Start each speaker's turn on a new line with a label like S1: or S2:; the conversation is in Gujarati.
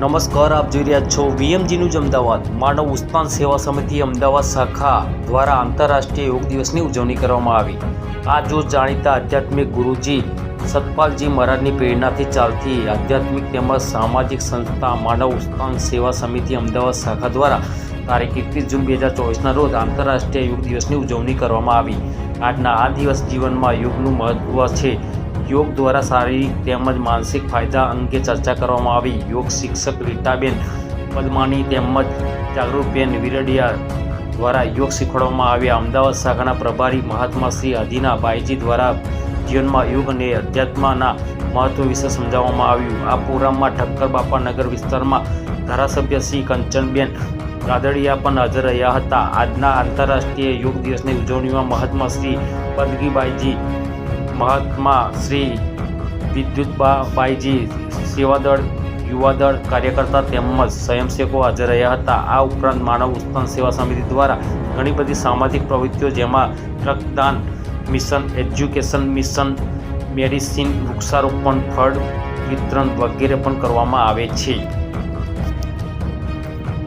S1: નમસ્કાર, આપ જોઈ રહ્યા છો વીએમજીનું જ અમદાવાદ. માનવ ઉત્થાન સેવા સમિતિ અમદાવાદ શાખા દ્વારા આંતરરાષ્ટ્રીય યોગ દિવસની ઉજવણી કરવામાં આવી. આ જો જાણીતા આધ્યાત્મિક ગુરુજી સતપાલજી મહારાજની પ્રેરણાથી ચાલતી આધ્યાત્મિક તેમજ સામાજિક સંસ્થા માનવ ઉત્થાન સેવા સમિતિ અમદાવાદ શાખા દ્વારા તારીખ એકવીસ જૂન બે હજાર ચોવીસના રોજ આંતરરાષ્ટ્રીય યોગ દિવસની ઉજવણી કરવામાં આવી. આજના આ દિવસ જીવનમાં યોગનું મહત્ત્વ છે. યોગ દ્વારા શારીરિક તેમજ માનસિક ફાયદા અંગે ચર્ચા કરવામાં આવી. યોગ શિક્ષક રીટાબેન પદમાની તેમજ જાગૃતબેન વિરડિયા દ્વારા યોગ શીખવાડવામાં આવ્યા. અમદાવાદ શાખાના પ્રભારી મહાત્મા શ્રી અધીના બાઈજી દ્વારા જીવનમાં યોગ અને અધ્યાત્મના મહત્વ વિશે સમજાવવામાં આવ્યું. આ પ્રોગ્રામમાં ઠક્કર બાપા નગર વિસ્તારમાં ધારાસભ્ય શ્રી કંચનબેન રાદડિયા પણ હાજર રહ્યા હતા. આજના આંતરરાષ્ટ્રીય યોગ દિવસની ઉજવણીમાં મહાત્મા શ્રી પદગીબાઈજી મહાત્મા શ્રી વિદ્યુતબાઈજી સેવાદળ, યુવાદળ, કાર્યકર્તા તેમજ સ્વયંસેવકો હાજર રહ્યા હતા. આ ઉપરાંત માનવ ઉત્થાન સેવા સમિતિ દ્વારા ઘણી બધી સામાજિક પ્રવૃત્તિઓ, જેમાં રક્તદાન મિશન, એજ્યુકેશન મિશન, મેડિસિન, વૃક્ષારોપણ, ફળ વિતરણ વગેરે પણ કરવામાં આવે છે.